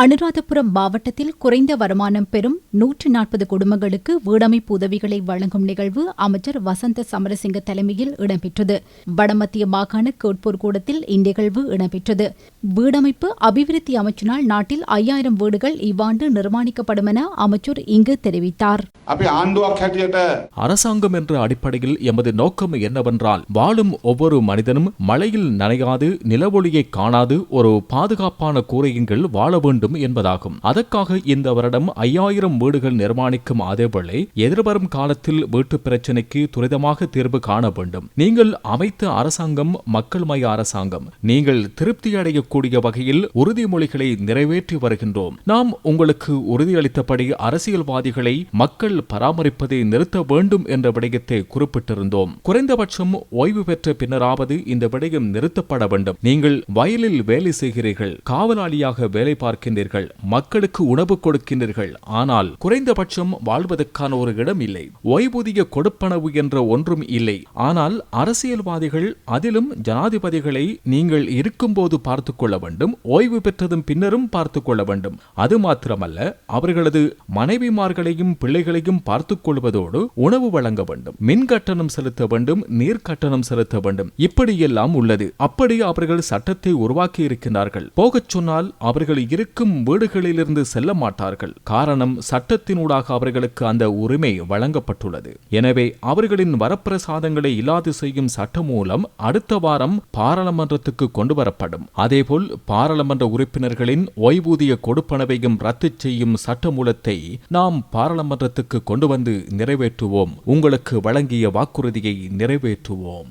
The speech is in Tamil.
அனுராதபுரம் மாவட்டத்தில் குறைந்த வருமானம் பெறும் நூற்று நாற்பது குடும்பங்களுக்கு வீடமைப்பு உதவிகளை வழங்கும் நிகழ்வு அமைச்சர் வசந்த சமரசிங்க தலைமையில் இடம்பெற்றது. வடமத்திய மாகாண கோட்பூர் கூடத்தில் இந்நிகழ்வு இடம்பெற்றது. வீடமைப்பு அபிவிருத்தி அமைச்சினால் நாட்டில் ஐயாயிரம் வீடுகள் இவ்வாண்டு நிர்மாணிக்கப்படும் என அமைச்சர் இங்கு தெரிவித்தார். அரசாங்கம் என்ற அடிப்படையில் எமது நோக்கம் என்னவென்றால் வாழும் ஒவ்வொரு மனிதனும் மழையில் நனையாது நிலவொளியை காணாது ஒரு பாதுகாப்பான கூரையின் வாழ வேண்டும். என்பதாகும். அதற்காக இந்த வருடம் ஐயாயிரம் வீடுகள் நிர்மாணிக்கும் அதேவேளை எதிர்வரும் காலத்தில் வீட்டு பிரச்சினைக்கு துரிதமாக தீர்வு காண வேண்டும். நீங்கள் அமைத்த அரசாங்கம் மக்கள் மய அரசாங்கம். நீங்கள் திருப்தி அடையக்கூடிய வகையில் உறுதிமொழிகளை நிறைவேற்றி வருகின்றோம். நாம் உங்களுக்கு உறுதியளித்தபடி அரசியல்வாதிகளை மக்கள் பராமரிப்பதை நிறுத்த வேண்டும் என்ற விடயத்தை குறிப்பிட்டிருந்தோம். குறைந்தபட்சம் ஓய்வு பெற்ற பின்னராவது இந்த விடயம் நிறுத்தப்பட வேண்டும். நீங்கள் வயலில் வேலை செய்கிறீர்கள். காவலாளியாக வேலை பார்க்கின்றீர்கள் மக்களுக்கு உணவு கொடுக்கின்றீர்கள் ஆனால் குறைந்தபட்சம் வாழ்வதற்கான ஒரு இடம் இல்லை. ஓய்வூதிய கொடுப்பனவு என்ற ஒன்றும் இல்லை. ஆனால் அரசியல்வாதிகள் அதிலும் ஜனாதிபதிகளை நீங்கள் இருக்கும்போது பார்த்துக் கொள்ள வேண்டும் ஓய்வு பெற்றதும் பின்னரும் பார்த்துக் கொள்ள வேண்டும். அது மாத்திரமல்ல அவர்களது மனைவிமார்களையும் பிள்ளைகளையும் பார்த்துக் கொள்வதோடு உணவு வழங்க வேண்டும் மின் கட்டணம் செலுத்த வேண்டும் நீர் கட்டணம் செலுத்த வேண்டும். இப்படியெல்லாம் உள்ளது. அப்படி அவர்கள் சட்டத்தை உருவாக்கி இருக்கின்றார்கள் போகச் சொன்னால் அவர்கள் இருக்கும் வீடுகளிலிருந்து செல்ல மாட்டார்கள். காரணம் சட்டத்தினூடாக அவர்களுக்கு அந்த உரிமை வழங்கப்பட்டுள்ளது. எனவே அவர்களின் வரப்பிரசாதங்களை இல்லாது செய்யும் சட்டம் மூலம் அடுத்த வாரம் பாராளுமன்றத்துக்கு கொண்டுவரப்படும். அதேபோல் பாராளுமன்ற உறுப்பினர்களின் ஓய்வூதிய கொடுப்பனவையும் ரத்து செய்யும் சட்டமூலத்தை நாம் பாராளுமன்றத்துக்கு கொண்டு வந்து நிறைவேற்றுவோம். உங்களுக்கு வழங்கிய வாக்குறுதியை நிறைவேற்றுவோம்.